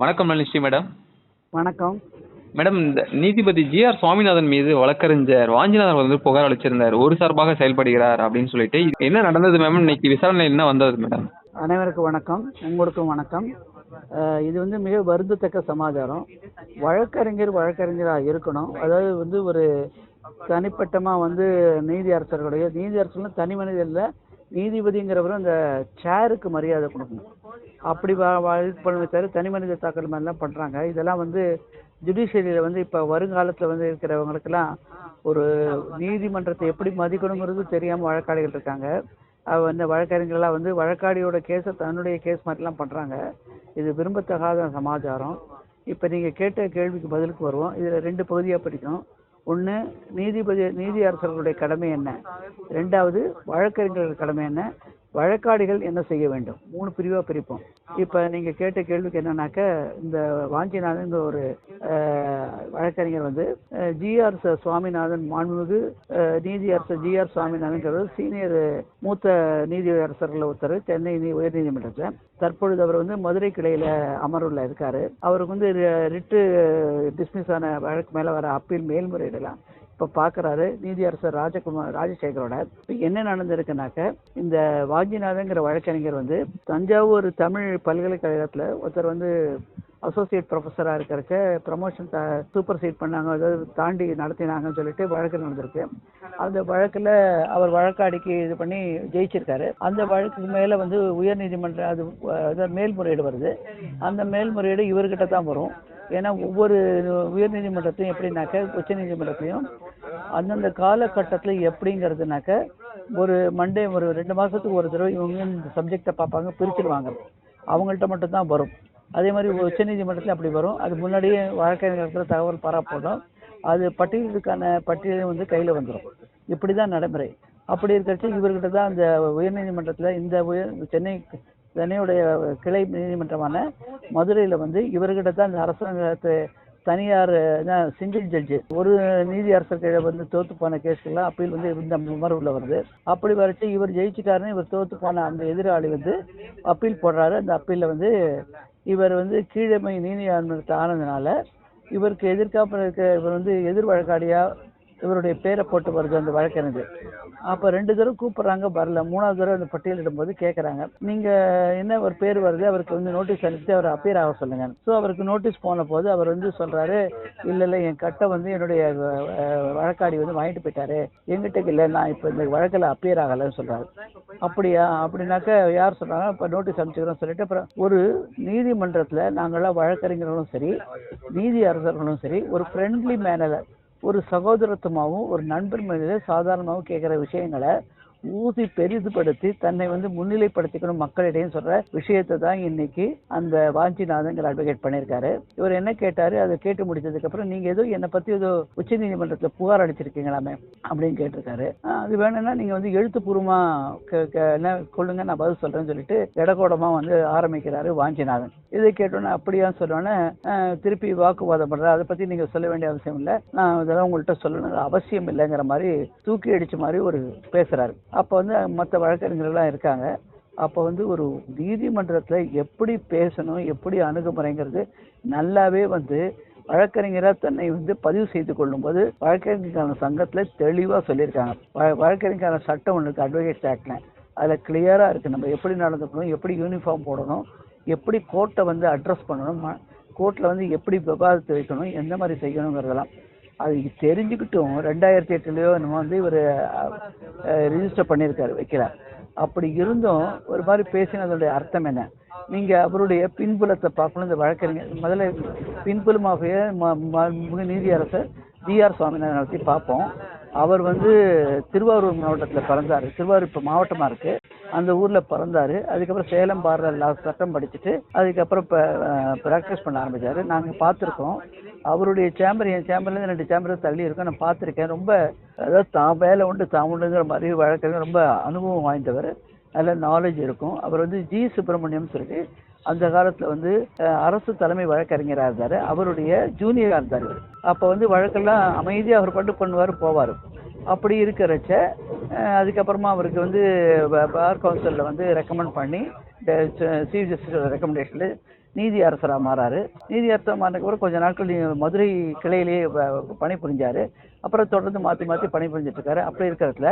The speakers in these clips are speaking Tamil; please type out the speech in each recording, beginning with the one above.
வணக்கம் நளினி மேடம். வணக்கம். மேடம் இந்த நீதிபதி ஜிஆர் சுவாமிநாதன் மீது வழக்கறிஞர் வாஞ்சிநாதன் வந்து புகார் அளிச்சிருந்தார். ஒரு சார்பாக செயல்படுகிறார் அப்படின்னு சொல்லிட்டு. என்ன நடந்தது மேம்? இன்னைக்கு விசாரணை என்ன வந்தது மேடம்? அனைவருக்கும் வணக்கம். உங்களுக்கும் வணக்கம். இது வந்து மிக வருந்தத்தக்க சமாச்சாரம். வழக்கறிஞர் வழக்கறிஞராக இருக்கணும். அதாவது வந்து ஒரு தனிப்பட்டமாக வந்து நீதி அரசர்களுடைய நீதி அரசர்கள் தனி மனிதர் நீதிபதிங்கிறவரும் அந்த சேருக்கு மரியாதை கொடுக்கணும். அப்படி வ- இது பண்ணுமே தவிர தனி மனித தாக்கல் மாதிரிலாம் பண்ணுறாங்க இதெல்லாம் வந்து ஜுடிஷியரியில் வந்து இப்போ வருங்காலத்தில் வந்து இருக்கிறவங்களுக்கெல்லாம் ஒரு நீதிமன்றத்தை எப்படி மதிக்கணுங்கிறது தெரியாமல் வழக்காடிகள் இருக்காங்க. அந்த வந்து வந்து வழக்காடியோட கேஸை தன்னுடைய கேஸ் மாதிரிலாம் பண்ணுறாங்க இது விரும்பத்தகாத சமாச்சாரம். இப்போ நீங்கள் கேட்ட கேள்விக்கு பதிலுக்கு வருவோம். இதில் ரெண்டு பகுதியாக படிக்கும் ஒன்று நீதிபதி நீதி அரசர்களுடைய கடமை என்ன? ரெண்டாவது வழக்கறிஞர்கள் கடமை என்ன? வழக்காடிகள் என்ன செய்ய வேண்டும்? மூணு பிரிவாக பிரிப்போம். இப்போ நீங்கள் கேட்ட கேள்விக்கு என்னன்னாக்க இந்த வாஞ்சிநாதன் ஒரு வழக்கறிஞர் வந்து ஜிஆர் சுவாமிநாதன் மாண்புமிகு நீதியரசர் நீதி அரசர் ஜிஆர் சுவாமிநாதன் சீனியர் மூத்த நீதி அரசர்கள் ஒருத்தர் சென்னை உயர் உயர்நீதிமன்றத்தில். தற்பொழுது அவர் வந்து மதுரை கிளையில் அமர்வுல இருக்காரு. அவருக்கு வந்து ரிட்டு டிஸ்மிஸ் ஆன வழக்கு மேலே வர அப்பீல் மேல்முறையிடலாம். இப்போ பார்க்குறாரு நீதியரசர் ராஜகுமார் ராஜசேகரோட. இப்போ என்ன நடந்திருக்குனாக்க இந்த வாஞ்சிநாதங்கிற வழக்கறிஞர் வந்து தஞ்சாவூர் தமிழ் பல்கலைக்கழகத்தில் ஒருத்தர் வந்து அசோசியேட் ப்ரொஃபஸராக இருக்கிறச்ச ப்ரமோஷன் சூப்பர் சீட் பண்ணாங்க அதாவது தாண்டி நடத்தினாங்கன்னு சொல்லிட்டு வழக்கு நடந்திருக்கு. அந்த வழக்கில் அவர் வழக்காடிக்கு இது பண்ணி ஜெயிச்சிருக்காரு. அந்த வழக்குக்கு மேலே வந்து உயர்நீதிமன்றம் அது மேல்முறையீடு வருது. அந்த மேல்முறையீடு இவர்கிட்ட தான் வரும். ஏன்னா ஒவ்வொரு உயர்நீதிமன்றத்தையும் எப்படின்னாக்க உச்சநீதிமன்றத்தையும் அந்தந்த காலகட்டத்தில் எப்படிங்கிறதுனாக்க ஒரு மண்டே ஒரு ரெண்டு மாதத்துக்கு ஒரு தடவை இவங்க இந்த சப்ஜெக்டை பார்ப்பாங்க பிரிச்சிருவாங்க. அவங்கள்ட்ட மட்டும் தான் வரும். அதே மாதிரி உச்சநீதிமன்றத்தில் அப்படி வரும். அது முன்னாடியே வழக்கறிஞர்கள் தகவல் பரப்படும் அது பட்டியலுக்கான பட்டியலும் வந்து கையில் வந்துடும் இப்படி தான் நடைமுறை. அப்படி இருக்கிறச்சு இவர்கிட்ட தான் அந்த உயர்நீதிமன்றத்தில் இந்த உயர் சென்னை சென்னையுடைய கிளை நீதிமன்றமான மதுரையில் வந்து இவர்கிட்ட தான் இந்த அரசாங்கத்து தனியார் சிங்கிள் ஜட்ஜு ஒரு நீதி அரசர் கீழே வந்து தோத்து போன கேஸ்கள்லாம் அப்பீல் வந்து இந்த அமர்வுல வருது. அப்படி வரைச்சு இவர் ஜெயிச்சுட்டாருன்னு இவர் தோத்து போன அந்த எதிராளி வந்து அப்பீல் போடுறாரு. அந்த அப்பீலில் வந்து இவர் வந்து கீழமை நீதிமன்றத்தை ஆனதுனால இவருக்கு எதிர்க்காப்புல இருக்க இவர் வந்து எதிர் வழக்காடியாக இவருடைய பேரை போட்டு வருது அந்த வழக்கறிஞர் அப்போ ரெண்டு தடவை கூப்பிட்றாங்க வரல. மூணாவது தடவை அந்த பட்டியலிடும்போது கேட்குறாங்க நீங்கள் என்ன ஒரு பேர் வருது அவருக்கு வந்து நோட்டீஸ் அனுப்பிச்சு அவர் அப்பியர் ஆக சொல்லுங்க. ஸோ அவருக்கு நோட்டீஸ் போன போது அவர் வந்து சொல்கிறாரு இல்லை இல்லை என் கட்டை வந்து என்னுடைய வழக்காடி வந்து வாங்கிட்டு போயிட்டாரு. எங்கிட்ட இல்லை நான் இப்போ இந்த வழக்கில் அப்பியர் ஆகலைன்னு சொல்கிறாரு அப்படியா? அப்படின்னாக்க யார் சொல்கிறாங்க இப்போ நோட்டீஸ் அனுப்பிச்சுக்கிறோம் சொல்லிட்டு அப்புறம் ஒரு நீதிமன்றத்தில் நாங்களாம் வழக்கறிஞர்களும் சரி நீதி அரசர்களும் சரி ஒரு ஃப்ரெண்ட்லி மேனரில் ஒரு சகோதரத்துவமாகவும் ஒரு நண்பர் மனித சாதாரணமாகவும் கேட்குற விஷயங்களை ஊசி பெரிதுபடுத்தி தன்னை வந்து முன்னிலைப்படுத்திக்கணும் மக்களிடையே சொல்ற விஷயத்தை தான் இன்னைக்கு அந்த வாஞ்சிநாதங்கிற அட்வொகேட் பண்ணியிருக்காரு. இவர் என்ன கேட்டாரு? அதை கேட்டு முடிச்சதுக்கு அப்புறம் நீங்க ஏதோ என்னை பத்தி ஏதோ உச்ச நீதிமன்றத்தில் புகார் அளிச்சிருக்கீங்களாமே அப்படின்னு கேட்டிருக்காரு. அது வேணும்னா நீங்க வந்து எழுத்துப்பூர்வமா என்ன கொள்ளுங்க நான் பதில் சொல்றேன்னு சொல்லிட்டு இடகோடமா வந்து ஆரம்பிக்கிறாரு வாஞ்சிநாதன். இதை கேட்டோன்னே அப்படியா சொன்னோன்னே திருப்பி வாக்குவாதம் பண்ற அதை பத்தி நீங்க சொல்ல வேண்டிய அவசியம் இல்லை. நான் இதெல்லாம் உங்கள்கிட்ட சொல்லணும் அவசியம் இல்லைங்கிற மாதிரி தூக்கி அடிச்ச மாதிரி ஒரு பேசுறாரு. அப்போ வந்து மற்ற வழக்கறிஞர்கள்லாம் இருக்காங்க. அப்போ வந்து ஒரு நீதிமன்றத்தில் எப்படி பேசணும் எப்படி அணுகுமுறைங்கிறது நல்லாவே வந்து வழக்கறிஞராக தன்னை வந்து பதிவு செய்து கொள்ளும்போது வழக்கறிஞருக்கான சங்கத்தில் தெளிவாக சொல்லியிருக்காங்க. வ- வழக்கறிஞருக்கான சட்டம் ஒன்று இருக்குது அட்வொகேட்ஸ் ஆக்டில் அதில் கிளியராக இருக்குது நம்ம எப்படி நடந்துக்கணும் எப்படி யூனிஃபார்ம் போடணும் எப்படி கோர்ட்டை வந்து அட்ரஸ் பண்ணணும் கோர்ட்டில் வந்து எப்படி விவாதத்தை வைக்கணும் எந்த மாதிரி செய்யணுங்கிறதெல்லாம். அது தெரிஞ்சுக்கிட்டும். ரெண்டாயிரத்தி எட்டுலையோ நம்ம வந்து இவர் ரிஜிஸ்டர் பண்ணியிருக்காரு வைக்கல. அப்படி இருந்தும் ஒரு மாதிரி பேசினதோடைய அர்த்தம் என்ன? நீங்கள் அவருடைய பின்புலத்தை பார்க்கணும் இந்த வழக்கறிஞர் முதல்ல பின்புலமாக ம- ம- நீதியரசர் டிஆர் சுவாமிநாதன் பற்றி பார்ப்போம். அவர் வந்து திருவாரூர் மாவட்டத்தில் பிறந்தார். திருவாரூர் இப்போ மாவட்டமாக இருக்கு. அந்த ஊரில் பிறந்தார். அதுக்கப்புறம் சேலம் பாடுற சட்டம் படிச்சுட்டு அதுக்கப்புறம் இப்போ ப்ராக்டிஸ் பண்ண ஆரம்பிச்சாரு. நாங்கள் பார்த்துருக்கோம். அவருடைய சேம்பர் என் சேம்பர்லேருந்து ரெண்டு சேம்பர் தள்ளி இருக்கும் நான் பார்த்துருக்கேன். ரொம்ப அதாவது தான் வேலை உண்டு தான் உண்டுங்கிற மாதிரி வழக்கறிஞர் ரொம்ப அனுபவம் வாய்ந்தவர். நல்ல நாலேஜ் இருக்கும். அவர் வந்து ஜி சுப்பிரமணியம் சொல்லிட்டு அந்த காலத்தில் வந்து அரசு தலைமை வழக்கறிஞராக இருந்தார். அவருடைய ஜூனியராக இருந்தார் அப்போ வந்து வழக்கெல்லாம் அமைதியாக அவர் பட்டு பண்ணுவார் போவார். அப்படி இருக்கிறச்ச அதுக்கப்புறமா அவருக்கு வந்து பார் கவுன்சிலில் வந்து ரெக்கமெண்ட் பண்ணி சீஃப் ஜஸ்டிஸோட ரெக்கமெண்டேஷனில் நீதி அரசராக மாறாரு. நீதி அரசராக அப்புறம் கொஞ்ச நாட்கள் மதுரை கிளையிலேயே பணிபுரிஞ்சார். அப்புறம் தொடர்ந்து மாற்றி மாற்றி பணி இருக்காரு அப்படி இருக்கிறதுல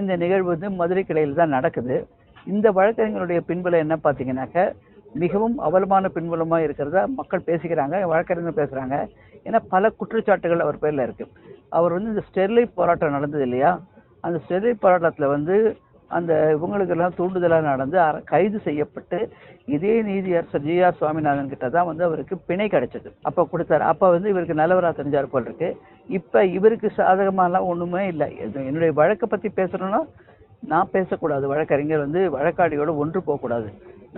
இந்த நிகழ்வு வந்து மதுரை கிளையில் தான் நடக்குது. இந்த வழக்கறிஞருடைய பின்புல என்ன பார்த்தீங்கன்னாக்க மிகவும் அவலமான பின்புலமாக இருக்கிறதா மக்கள் பேசிக்கிறாங்க வழக்கறிஞர் பேசுகிறாங்க ஏன்னா பல குற்றச்சாட்டுகள் அவர் பேரில் இருக்குது அவர் வந்து இந்த ஸ்டெர்லைட் போராட்டம் நடந்தது இல்லையா? அந்த ஸ்டெர்லைட் போராட்டத்தில் வந்து அந்த இவங்களுக்கெல்லாம் தூண்டுதலாக நடந்து கைது செய்யப்பட்டு இதே நீதியரசர் ஜிஆர் சுவாமிநாதன் கிட்ட தான் வந்து அவருக்கு பிணை கிடைச்சது. அப்போ கொடுத்தாரு. அப்போ வந்து இவருக்கு நல்லவராக தெரிஞ்சார் போல் இருக்கு. இப்போ இவருக்கு சாதகமாலாம் ஒன்றுமே இல்லை. என்னுடைய வழக்கை பற்றி பேசணும்னா நான் பேசக்கூடாது. வழக்கறிஞர் வந்து வழக்காடியோட ஒன்று போகக்கூடாது.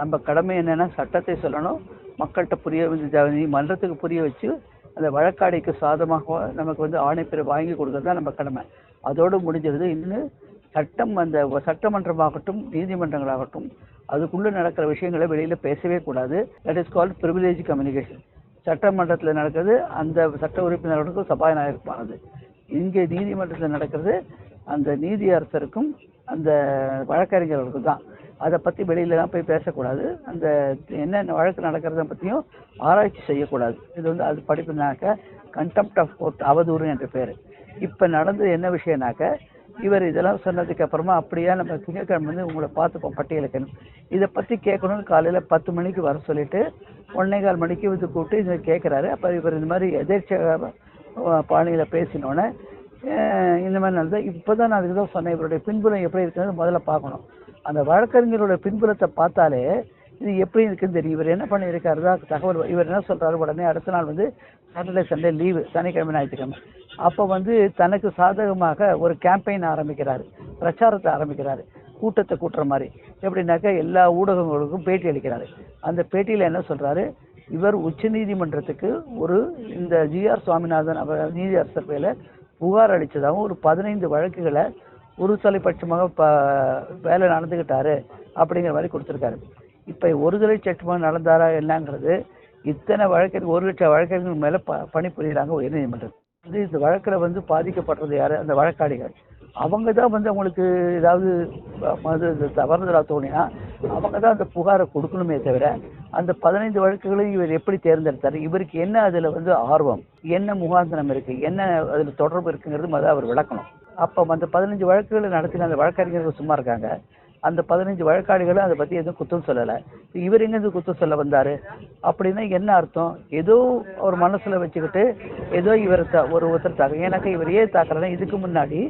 நம்ம கடமை என்னென்னா சட்டத்தை சொல்லணும். மக்கள்கிட்ட புரிய வச்சு மன்றத்துக்கு புரிய வச்சு அந்த வழக்காடிக்கு சாதமாக நமக்கு வந்து ஆணைப்பிற வாங்கி கொடுக்கறது தான் நம்ம கடமை. அதோடு முடிஞ்சிருது இன்னும் சட்டம் அந்த சட்டமன்றமாகட்டும் நீதிமன்றங்களாகட்டும் அதுக்குள்ளே நடக்கிற விஷயங்களை வெளியில் பேசவே கூடாது. That is called privilege communication சட்டமன்றத்தில் நடக்கிறது அந்த சட்ட உறுப்பினர்களுக்கும் சபாநாயகருக்குமானது. இங்கே நீதிமன்றத்தில் நடக்கிறது அந்த நீதி அரசருக்கும் அந்த வழக்கறிஞர்களுக்கும் தான். அதை பற்றி வெளியிலலாம் போய் பேசக்கூடாது. அந்த என்னென்ன வழக்கு நடக்கிறத பற்றியும் ஆராய்ச்சி செய்யக்கூடாது. இது வந்து அது படிப்புனாக்க கண்டெம்ட் ஆஃப் கோர்ட் அவதூறு என்ற பேர். இப்போ நடந்தது என்ன விஷயம்னாக்க இவர் இதெல்லாம் சொன்னதுக்கு அப்புறமா அப்படியே நம்ம திங்கட்கிழமை வந்து உங்களை பார்த்துப்போம் பட்டியலுக்கணும் இதை பற்றி கேட்கணும்னு காலையில் பத்து மணிக்கு வர சொல்லிட்டு ஒன்னே கால் மணிக்கு இது கூப்பிட்டு இதை கேட்குறாரு. அப்போ இவர் இந்த மாதிரி எதேர்ச்ச பாணியில் பேசினோன்னே இந்த மாதிரி நடந்தது இப்போ தான் நான் அதுக்கு தான் சொன்னேன். இவருடைய பின்புலம் எப்படி இருக்குன்னு முதல்ல பார்க்கணும். அந்த வழக்கறிஞரோட பின்புலத்தை பார்த்தாலே இது எப்படி இருக்குன்னு தெரியும். இவர் என்ன பண்ணியிருக்காரு தான் தகவல் இவர் என்ன சொல்கிறாரு உடனே அடுத்த நாள் வந்து சாட்டர்டே சண்டே லீவு சனிக்கிழமை ஞாயிற்றுக்கிழமை. அப்போ வந்து தனக்கு சாதகமாக ஒரு கேம்பெயின் ஆரம்பிக்கிறார். பிரச்சாரத்தை ஆரம்பிக்கிறார். கூட்டத்தை கூட்டுற மாதிரி. எப்படின்னாக்கா எல்லா ஊடகங்களுக்கும் பேட்டி அளிக்கிறாரு. அந்த பேட்டியில் என்ன சொல்கிறாரு இவர் உச்சநீதிமன்றத்துக்கு ஒரு இந்த ஜிஆர் சுவாமிநாதன் அவர் நீதி அரசர் புகார் அளித்ததாகவும் ஒரு பதினைந்து வழக்குகளை ஒரு தலைப்பட்சமாக ப வேலை நடந்துக்கிட்டாரு அப்படிங்கிற மாதிரி கொடுத்துருக்காரு. இப்போ ஒரு தலைச்சட்டமாக நடந்தாரா என்னங்கிறது இத்தனை வழக்கறிஞர் ஒரு லட்சம் வழக்கறிஞர்கள் மேலே ப பணிபுரிகிறாங்க உயர்நீதிமன்றம். வந்து இந்த வழக்கில் வந்து பாதிக்கப்படுறது யார்? அந்த வழக்காடிகள் அவங்க தான் வந்து அவங்களுக்கு ஏதாவது மது தவறுதலாக தோணினா அவங்க தான் அந்த புகாரை கொடுக்கணுமே தவிர அந்த பதினைந்து வழக்குகளையும் இவர் எப்படி தேர்ந்தெடுத்தார்? இவருக்கு என்ன அதில் வந்து ஆர்வம்? என்ன முகாந்தனம் இருக்குது என்ன அதில் தொடர்பு இருக்குங்கிறது முதல்ல அவர் விளக்கணும். அப்போ அந்த பதினஞ்சு வழக்குகளை நடத்தின அந்த வழக்கறிஞர்கள் சும்மா இருக்காங்க. அந்த பதினஞ்சு வழக்காடுகளும் அதை பற்றி எதுவும் குத்தம் சொல்லலை. இவர் எங்கேருந்து குத்தம் சொல்ல வந்தார்? அப்படின்னா என்ன அர்த்தம்? ஏதோ ஒரு மனசில் வச்சுக்கிட்டு ஏதோ இவர் த ஒரு ஒருத்தர் தாக்க ஏன்னாக்கா இவர் ஏன் தாக்குறதுனா இதுக்கு முன்னாடி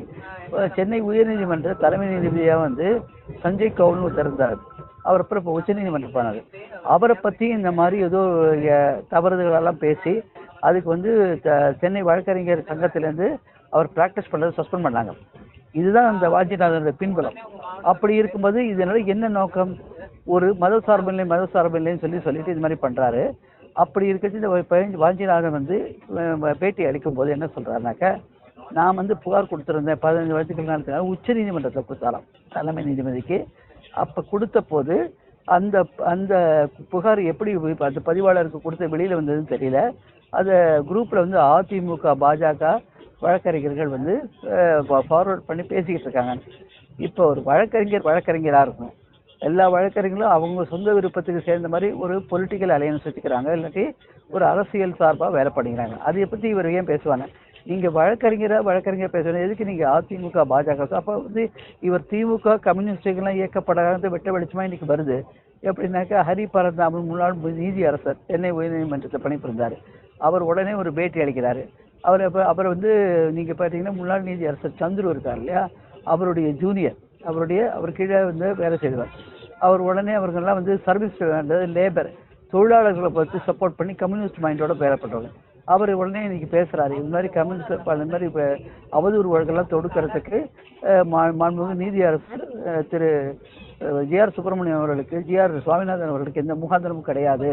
சென்னை உயர்நீதிமன்ற தலைமை நீதிபதியாக வந்து சஞ்சய் கவுல்னு ஒருத்தர் இருந்தார். அவர் அப்புறம் இப்போ உச்சநீதிமன்றம் போனார். அவரை பற்றி இந்த மாதிரி ஏதோ அஹ், தவறுதலெல்லாம் பேசி அதுக்கு வந்து சென்னை வழக்கறிஞர் சங்கத்திலேருந்து அவர் ப்ராக்டிஸ் பண்ணதை சஸ்பெண்ட் பண்ணாங்க. இதுதான் அந்த வாஞ்சிநாதனுடைய பின்புலம். அப்படி இருக்கும்போது இதனால என்ன நோக்கம்? ஒரு மத சார்பில்லை மத சார்பில்லைன்னு சொல்லி சொல்லிட்டு இது மாதிரி பண்றாரு. அப்படி இருக்கிறது இந்த வாஞ்சிநாதன் வந்து பேட்டி அளிக்கும் போது என்ன சொல்றாருனாக்க நான் வந்து புகார் கொடுத்துருந்தேன். பதினஞ்சு வருஷத்துக்கு நடத்தினா உச்ச நீதிமன்றத்தில் கொடுத்தாராம். தலைமை நீதிபதிக்கு. அப்போ கொடுத்த போது அந்த அந்த புகார் எப்படி அந்த பதிவாளருக்கு கொடுத்த வெளியில் வந்ததுன்னு தெரியல. அதை குரூப்பில் வந்து அதிமுக பாஜக வழக்கறிஞர்கள் வந்து ஃபார்வர்ட் பண்ணி பேசிக்கிட்டு இருக்காங்க. இப்போ ஒரு வழக்கறிஞர் வழக்கறிஞராக இருக்கும் எல்லா வழக்கறிஞர்களும் அவங்க சொந்த விருப்பத்துக்கு சேர்ந்த மாதிரி ஒரு பொலிட்டிக்கல் அலையன்ஸ் வச்சுக்கிறாங்க. இல்லாட்டி ஒரு அரசியல் சார்பாக வேலை பண்ணிக்கிறாங்க அதை பற்றி இவர் ஏன் பேசுவாங்க? நீங்கள் வழக்கறிஞராக வழக்கறிஞர் பேசணும் எதுக்கு நீங்கள் அதிமுக பாஜக? அப்போ வந்து இவர் திமுக கம்யூனிஸ்டுகள்லாம் இயக்கப்படாத வெட்ட வெளிச்சமாக இன்றைக்கி வருது. எப்படின்னாக்கா ஹரி பரந்தாமன் முன்னாள் நீதி அரசர் சென்னை உயர்நீதிமன்றத்தில் பணிபுரிந்தார். அவர் உடனே ஒரு பேட்டி அளிக்கிறாரு. அவர் இப்போ அவர் வந்து நீங்கள் பார்த்தீங்கன்னா முன்னாள் நீதி அரசர் சந்துரு இருக்கார் இல்லையா? அவருடைய ஜூனியர் அவருடைய அவர் கீழே வந்து வேலை செய்தார் அவர் உடனே அவர்கள்லாம் வந்து சர்வீஸ் லேபர் தொழிலாளர்களை பார்த்து சப்போர்ட் பண்ணி கம்யூனிஸ்ட் மைண்டோட வேலை அவர் உடனே இன்னைக்கு பேசுகிறாரு இது மாதிரி கம்யூனிஸ்ட் இந்த மாதிரி இப்போ அவதூறு வழக்கெல்லாம் தொடுக்கிறதுக்கு மா- மாண்புமிகு நீதி அரசர் திரு ஜிஆர் சுப்பிரமணியம் அவர்களுக்கு ஜிஆர் சுவாமிநாதன் அவர்களுக்கு எந்த முகாந்திரமும் கிடையாது.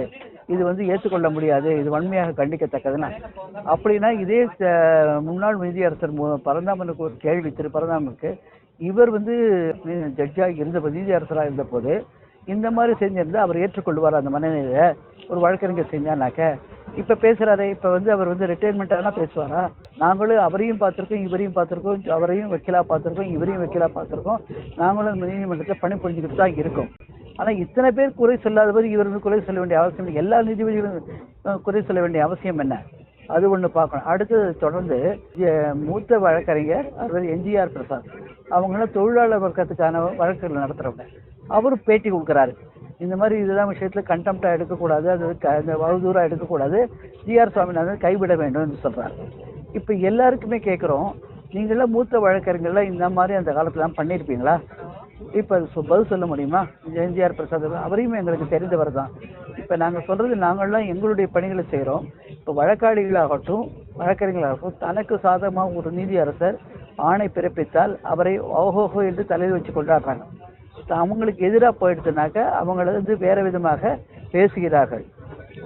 இது வந்து ஏற்றுக்கொள்ள முடியாது. இது வன்மையாக கண்டிக்கத்தக்கதுன்னா. அப்படின்னா இதே முன்னாள் நீதியரசர் பரந்தாமனுக்கு ஒரு கேள்வி திரு பரந்தாமனுக்கு இவர் வந்து ஜட்ஜாக இருந்த நீதியரசராக இருந்தபோது இந்த மாதிரி செஞ்சிருந்தா அவர் ஏற்றுக்கொள்வார் அந்த மனநிலையை ஒரு வழக்கறிஞர் செஞ்சானாக்க இப்போ பேசுகிறாரு இப்போ வந்து அவர் வந்து ரிட்டையர்மெண்ட் ஆனால் பேசுவாரா? நாங்களும் அவரையும் பார்த்துருக்கோம் இவரையும் பார்த்துருக்கோம் அவரையும் வக்கீலாக பார்த்துருக்கோம் இவரையும் வக்கீலாக பார்த்துருக்கோம். நாங்களும் நீதிமன்றத்தில் பணி புரிஞ்சுக்கிட்டு தான் இருக்கோம். ஆனா இத்தனை பேர் குறை சொல்லாதவர் இவர் வந்து குறை சொல்ல வேண்டிய அவசியம் இல்லை. எல்லா நீதிபதிகளும் குறை சொல்ல வேண்டிய அவசியம் என்ன? அது ஒண்ணு பார்க்கணும். அடுத்தது தொடர்ந்து மூத்த வழக்கறிஞர் அவர் எம்ஜிஆர் பிரசாத் அவங்களாம் தொழிலாளர் வர்க்கத்துக்கான வழக்குகள் நடத்துறவங்க. அவரும் பேட்டி கொடுக்குறாரு. இந்த மாதிரி இதெல்லாம் விஷயத்தில் கண்டெம்ட்டாக எடுக்கக்கூடாது அது க- இந்த எடுக்கக்கூடாது. ஜிஆர் சுவாமிநாதன் கைவிட வேண்டும் என்று சொல்கிறார் இப்போ எல்லாருக்குமே கேட்குறோம் நீங்களாம் மூத்த வழக்கறிஞர்லாம் இந்த மாதிரி அந்த காலத்துலாம் பண்ணியிருப்பீங்களா இப்போ அது பதில் சொல்ல முடியுமா? எம்ஜிஆர் பிரசாத் அவரையும் எங்களுக்கு தெரிந்தவர் தான். இப்போ நாங்கள் சொல்கிறது நாங்கள்லாம் எங்களுடைய பணிகளை செய்கிறோம் இப்போ வழக்காளிகளாகட்டும் வழக்கறிஞர்களாகட்டும் தனக்கு சாதகமாக ஒரு நீதி அரசர் ஆணை பிறப்பித்தால் அவரை ஓஹோஹோ என்று தலையில் வச்சு கொண்டாடுறாங்க. அவங்களுக்கு எதிராக போயிடுச்சுனாக்க அவங்கள வந்து வேற விதமாக பேசுகிறார்கள்.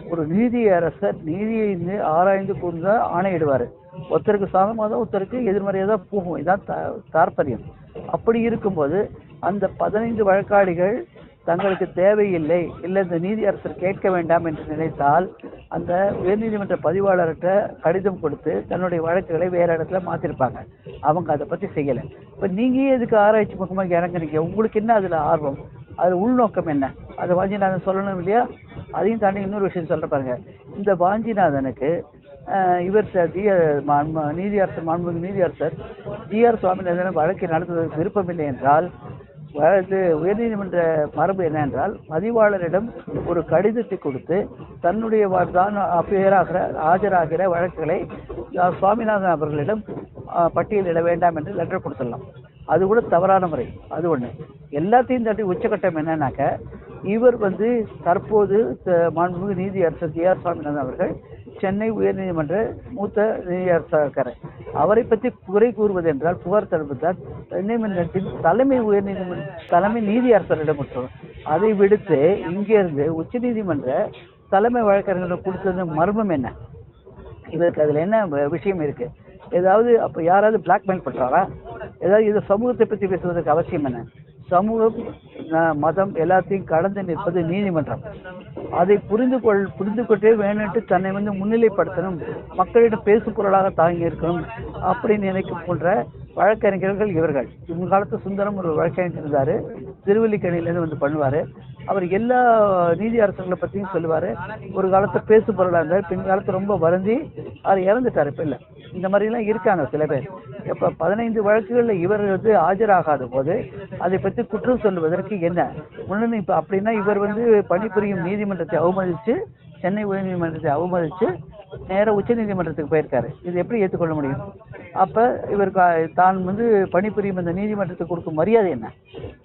ஒரு நீதி அரசர் நீதியை ஆராய்ந்து கூர்ந்து ஆணையிடுவார். ஒருத்தருக்கு சாதமாக தான் ஒருத்தருக்கு எதிர்மறையாக தான் போகும். இதுதான் தா- தாற்பயம். அப்படி இருக்கும்போது அந்த பதினைந்து வழக்காளிகள் தங்களுக்கு தேவையில்லை இல்லை இந்த நீதி அரசர் கேட்க வேண்டாம் என்று நினைத்தால் அந்த உயர்நீதிமன்ற பதிவாளர்கிட்ட கடிதம் கொடுத்து தன்னுடைய வழக்குகளை வேறு இடத்துல மாத்திருப்பாங்க. அவங்க அதை பத்தி செய்யலை. இப்போ நீங்க எதுக்கு ஆராய்ச்சி முகமாக இறங்குறீங்க? உங்களுக்கு என்ன அதில் ஆர்வம்? அது உள்நோக்கம் என்ன? அதை வாஞ்சிநாதன் சொல்லணும் இல்லையா? அதையும் தாண்டி இன்னொரு விஷயம் சொல்கிற பாருங்க. இந்த வாஞ்சிநாதனுக்கு இவர் சார் டி மாண்பு- நீதியரசர் மாண்புமிகு நீதியரசர் ஜிஆர் சுவாமிநாதன் வழக்கை நடத்துவதற்கு விருப்பமில்லை என்றால் வழக்கு உயர்நீதிமன்ற மரபு என்னென்றால் பதிவாளரிடம் ஒரு கடிதத்தை கொடுத்து தன்னுடைய தான் அப்பேராகிற ஆஜராகிற வழக்குகளை சுவாமிநாதன் அவர்களிடம் பட்டியலிட வேண்டாம் என்று லெட்டர் கொடுத்துடலாம். அது கூட தவறான முறை. அது ஒன்று எல்லாத்தையும் தாண்டி உச்சகட்டம் என்னன்னாக்க இவர் வந்து தற்போது மாண்புமிகு நீதி அரசர் ஜி ஆர் சுவாமிநாதன் அவர்கள் சென்னை உயர்நீதிமன்ற மூத்த நீதியரசர் இருக்காரு அவரை பற்றி குறை கூறுவது என்றால் புகார் தடுப்பதால் நீதிமன்றத்தின் தலைமை உயர்நீதிமன்ற தலைமை நீதியரசரிடம் கொடுத்தோம் அதை விடுத்து இங்கிருந்து உச்சநீதிமன்ற தலைமை வழக்கறிஞரிடம் கொடுத்தது மர்மம் என்ன? இதற்கு அதுல என்ன விஷயம் இருக்கு? ஏதாவது அப்போ யாராவது பிளாக்மெயில் பண்ணுறாரா ஏதாவது இது சமூகத்தை பற்றி பேசுவதற்கு அவசியம் என்ன? சமூகம் மதம் எல்லாத்தையும் கடந்து நிற்பது நீதிமன்றம். அதை புரிந்து கொள் புரிந்து கொண்டே வேணும்ட்டு தன்னை வந்து முன்னிலைப்படுத்தணும். மக்களிடம் பேசு குரலாக தாங்கி இருக்கணும் அப்படின்னு நினைக்கும் போன்ற வழக்கறிஞர்கள் இவர்கள். இவங்க காலத்து சுந்தரம் ஒரு வழக்கறிஞர் இருந்தாரு. திருவல்லிக்கணிலேருந்து வந்து பண்ணுவாரு. அவர் எல்லா நீதி அரசர்களை பற்றியும் சொல்லுவாரு. ஒரு காலத்து பேசு பொருளாக இருந்தார். பின் காலத்து ரொம்ப வருந்தி அவர் இறந்துட்டார் இப்போ இல்லை. இந்த மாதிரிலாம் இருக்காங்க சில பேர். இப்போ பதினைந்து வழக்குகளில் இவர் வந்து ஆஜராகாத போது அதை பற்றி குற்றம் சொல்லுவதற்கு என்ன? ஒன்று இப்போ அப்படின்னா இவர் வந்து பணிபுரியும் நீதிமன்றத்தை அவமதித்து சென்னை உயர்நீதிமன்றத்தை அவமதித்து நேராக உச்ச நீதிமன்றத்துக்கு போயிருக்காரு. இது எப்படி ஏற்றுக்கொள்ள முடியும்? அப்போ இவர் தான் வந்து பணிபுரியும் இந்த நீதிமன்றத்துக்கு கொடுக்கும் மரியாதை என்ன?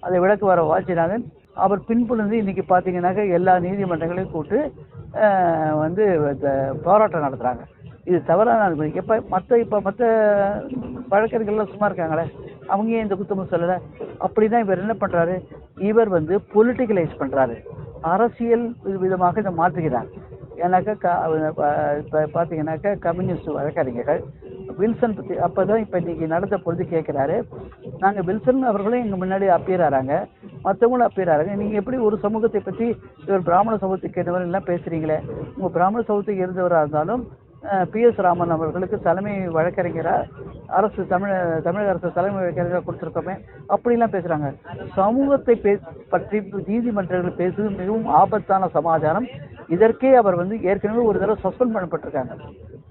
அதை விளக்கு வர வாஞ்சிநாதன் அவர் பின்புலந்து இன்னைக்கு பார்த்தீங்கன்னாக்க எல்லா நீதிமன்றங்களையும் கூட்டு வந்து போராட்டம் நடத்துகிறாங்க இது தவறான அனுமதி எப்ப மத்த இப்போ மத்த வழக்கறிஞர்கள்லாம் சும்மா இருக்காங்களே அவங்க ஏன் இந்த குத்தமும் சொல்லலை. அப்படிதான் இவர் என்ன பண்றாரு? இவர் வந்து பொலிட்டிகலைஸ் பண்றாரு. அரசியல் விதமாக இதை மாற்றுகிறார். ஏன்னாக்கா இப்போ பார்த்தீங்கன்னாக்கா கம்யூனிஸ்ட் வழக்கறிஞர்கள் வில்சன் பற்றி அப்போ தான் இப்போ இன்னைக்கு நடந்த பொழுது கேட்குறாரு நாங்க வில்சன் அவர்களும் எங்கள் முன்னாடி அப்பியர் ஆறாங்க. மற்றவங்களும் அப்பியர் ஆறாங்க. நீங்க எப்படி ஒரு சமூகத்தை பற்றி இவர் பிராமண சமூகத்துக்கு என்னவர் எல்லாம் பேசுறீங்களே? உங்கள் பிராமண சமூகத்துக்கு இருந்தவராக இருந்தாலும் பி எஸ் ராமன் அவர்களுக்கு தலைமை வழக்கறிஞரா அரசு தமிழ தமிழக அரசு தலைமை வழக்கறிஞராக கொடுத்துருக்கோமே. அப்படிலாம் பேசுறாங்க. சமூகத்தை பே பற்றி நீதிமன்றங்கள் பேசுவது மிகவும் ஆபத்தான சமாச்சாரம். இதற்கே அவர் வந்து ஏற்கனவே ஒரு தடவை சஸ்பெண்ட் பண்ணப்பட்டிருக்காங்க.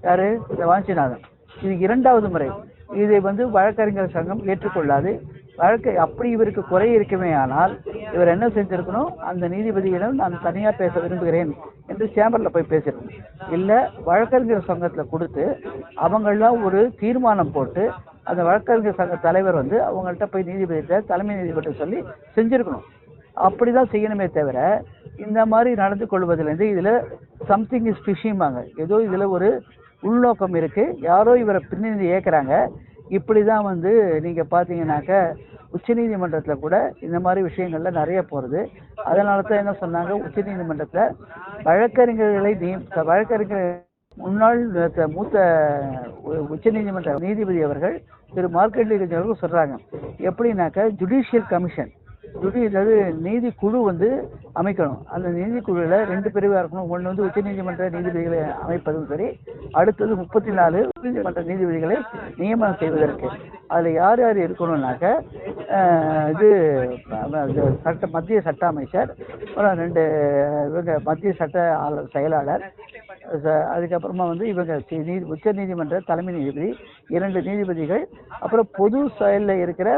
யாரு? இந்த வாஞ்சிநாதன். இது இரண்டாவது முறை. இதை வந்து வழக்கறிஞர் சங்கம் ஏற்றுக்கொள்ளாது. வழக்கை அப்படி இவருக்கு குறை இருக்குமே ஆனால் இவர் என்ன செஞ்சிருக்கணும்? அந்த நீதிபதியிடம் நான் தனியாக பேச விரும்புகிறேன் என்று சேம்பரில் போய் பேசியிருக்கணும் இல்லை வழக்கறிஞர் சங்கத்தில் கொடுத்து அவங்கெல்லாம் ஒரு தீர்மானம் போட்டு அந்த வழக்கறிஞர் சங்க தலைவர் வந்து அவங்கள்ட்ட போய் நீதிபதியிட்ட தலைமை நீதிபதி சொல்லி செஞ்சுருக்கணும். அப்படி தான் செய்யணுமே தவிர இந்த மாதிரி நடந்து கொள்வதிலேருந்து இதில் சம்திங் இஸ் ஃபிஷிம்பாங்க ஏதோ இதில் ஒரு உள்நோக்கம் இருக்குது யாரோ இவரை பின்னணி இப்படி இப்படிதான் வந்து நீங்க பாத்தீங்கன்னாக்க உச்சநீதிமன்றத்தில் கூட இந்த மாதிரி விஷயங்கள்ல நிறைய போறது. அதனால தான் என்ன சொன்னாங்க? உச்சநீதிமன்றத்துல வழக்கறிஞர்களை நிய- வழக்கறிஞர் முன்னாள் மூத்த உச்ச உச்சநீதிமன்ற நீதிபதி அவர்கள் திரு மார்க்கெட் அவர்கள் சொல்றாங்க. எப்படின்னாக்க ஜுடிஷியல் கமிஷன் ஜுடி அதாவது நீதி குழு வந்து அமைக்கணும். அந்த நீதி குழுவில் ரெண்டு பிரிவாக இருக்கணும். ஒன்று வந்து உச்சநீதிமன்ற நீதிபதிகளை அமைப்பதும் சரி அடுத்தது முப்பத்தி நாலு உச்சநீதிமன்ற நீதிபதிகளை நியமனம் செய்வதற்கு. அதில் யார் யார் இருக்கணும்னாக்க இது சட்ட மத்திய சட்ட அமைச்சர் அப்புறம் ரெண்டு இவங்க மத்திய சட்ட ஆளர் செயலாளர் அதுக்கப்புறமா வந்து இவங்க நீதி உச்ச நீதிமன்ற தலைமை நீதிபதி இரண்டு நீதிபதிகள் அப்புறம் பொது செயலில் இருக்கிற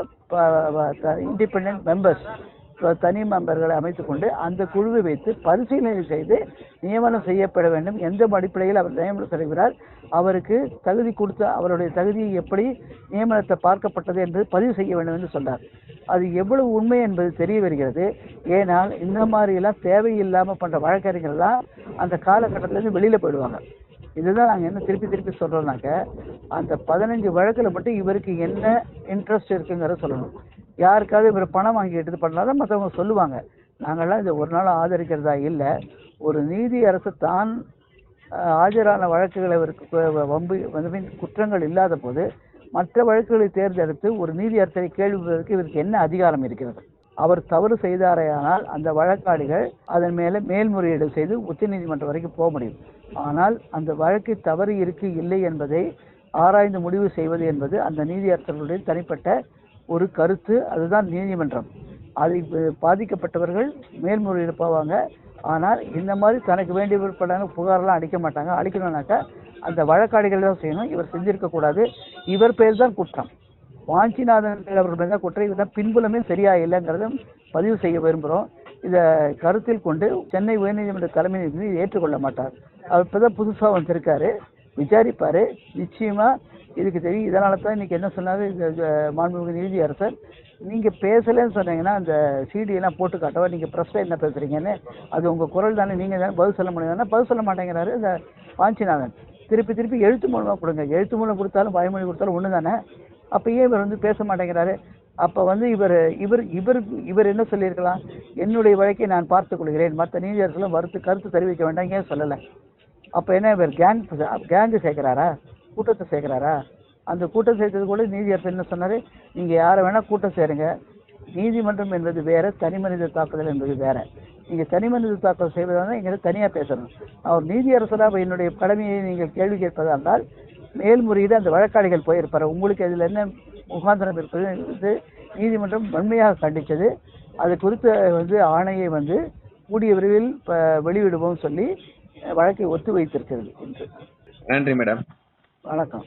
இண்டிபெண்ட் மெம்பர்ஸ் தனி மெம்பர்களை அமைத்துக்கொண்டு அந்த குழுவை வைத்து பரிசீலனை செய்து நியமனம் செய்யப்பட வேண்டும் எந்த அடிப்படையில் அவர் நியமனம் செய்கிறார் அவருக்கு தகுதி கொடுத்த அவருடைய தகுதியை எப்படி நியமனத்தை பார்க்கப்பட்டது என்று பதிவு செய்ய வேண்டும் என்று சொன்னார். அது எவ்வளவு உண்மை என்பது தெரிய வருகிறது. ஏனால் இந்த மாதிரியெல்லாம் தேவையில்லாமல் பண்ணுற வழக்கறிஞர்கள்லாம் அந்த காலகட்டத்திலேருந்து வெளியில் போயிடுவாங்க. இதுதான் நாங்கள் என்ன திருப்பி திருப்பி சொல்கிறோம்னாக்க அந்த பதினஞ்சு வழக்கில் மட்டும் இவருக்கு என்ன இன்ட்ரெஸ்ட் இருக்குங்கிறத சொல்லணும். யாருக்காவது இவர் பணம் வாங்கி எடுத்து பண்ணால் தான் மற்றவங்க சொல்லுவாங்க. நாங்கள்லாம் இதை ஒரு நாள் ஆதரிக்கிறதா இல்லை. ஒரு நீதி அரசு தான் ஆஜரான வழக்குகளை இவருக்கு வம்பு வந்து குற்றங்கள் இல்லாத போது மற்ற வழக்குகளை தேர்ந்தெடுத்து ஒரு நீதி அரசரை கேள்விப்பதற்கு இவருக்கு என்ன அதிகாரம் இருக்கிறது? அவர் தவறு செய்தாரேயானால் அந்த வழக்காளிகள் அதன் மேலே மேல்முறையீடு செய்து உச்சநீதிமன்றம் வரைக்கும் போக முடியும். ஆனால் அந்த வழக்கு தவறு இருக்கு இல்லை என்பதை ஆராய்ந்து முடிவு செய்வது என்பது அந்த நீதியரசர்களுடைய தனிப்பட்ட ஒரு கருத்து அதுதான் நீதிமன்றம். அது பாதிக்கப்பட்டவர்கள் மேல்முறையீடு போவாங்க ஆனால் இந்த மாதிரி தனக்கு வேண்டிய விற்படாங்க புகார்லாம் அடிக்க மாட்டாங்க. அடிக்கணும்னாக்கா அந்த வழக்காடிகள் தான் செய்யணும். இவர் செஞ்சிருக்கக்கூடாது இவர் பேர் தான் குற்றம். வாஞ்சிநாதன் அவர்கள் பேர் தான் குற்றம். இவர் தான் பின்புலமே சரியா இல்லைங்கிறதும் பதிவு செய்ய விரும்புகிறோம். இதை கருத்தில் கொண்டு சென்னை உயர்நீதிமன்ற தலைமை நீதிபதி ஏற்றுக்கொள்ள மாட்டார். அவர் இப்போ தான் புதுசாக வந்திருக்காரு. விசாரிப்பார். நிச்சயமாக இதுக்கு தெரியும். இதனால தான் இன்றைக்கி என்ன சொன்னாரு? இந்த மாண்புமிகு நீதி அரசர் நீங்கள் பேசலைன்னு சொன்னீங்கன்னா அந்த சிடியெல்லாம் போட்டு காட்டவா? நீங்கள் ப்ரெஸ்ஸில் என்ன பேசுகிறீங்கன்னு அது உங்கள் குரல் தானே நீங்கள் தானே பதில் சொல்ல முடியும்னா பதில் சொல்ல மாட்டேங்கிறாரு இந்த வாஞ்சிநாதன். திருப்பி திருப்பி எழுத்து மூலமாக கொடுங்க. எழுத்து மூலம் கொடுத்தாலும் வாய்மொழி கொடுத்தாலும் ஒன்று தானே? அப்போ ஏன் இவர் வந்து பேச மாட்டேங்கிறாரு? அப்போ வந்து இவர் இவர் இவர் இவர் என்ன சொல்லியிருக்கலாம்? என்னுடைய வழக்கை நான் பார்த்துக் கொள்கிறேன். மற்ற நீதியரசர்களும் வருத்து கருத்து தெரிவிக்க வேண்டாம். ஏன் சொல்லலை? அப்போ என்ன இவர் கேங் கேங்கு சேர்க்குறாரா? கூட்டத்தை சேர்க்குறாரா? அந்த கூட்டம் சேர்த்தது கூட நீதியரசர் என்ன சொன்னார்? நீங்கள் யாரை வேணால் கூட்டம் சேருங்க. நீதிமன்றம் என்பது வேற தனி மனித தாக்குதல் என்பது வேற. நீங்கள் தனி மனித தாக்குதல் செய்வதால் இங்கே தனியாக பேசணும். அவர் நீதியரசராக என்னுடைய கடமையை நீங்கள் கேள்வி கேட்பதாக இருந்தால் மேல்முறையீடு அந்த வழக்காளிகள் போயிருப்பார். உங்களுக்கு இதில் என்ன முகாந்திரம் இருப்பது வந்து நீதிமன்றம் வன்மையாக கண்டித்தது. அது குறித்த வந்து ஆணையை வந்து கூடிய விரைவில் வெளியிடுவோம் சொல்லி வழக்கை ஒத்து வைத்திருக்கிறது என்று நன்றி மேடம். வணக்கம்.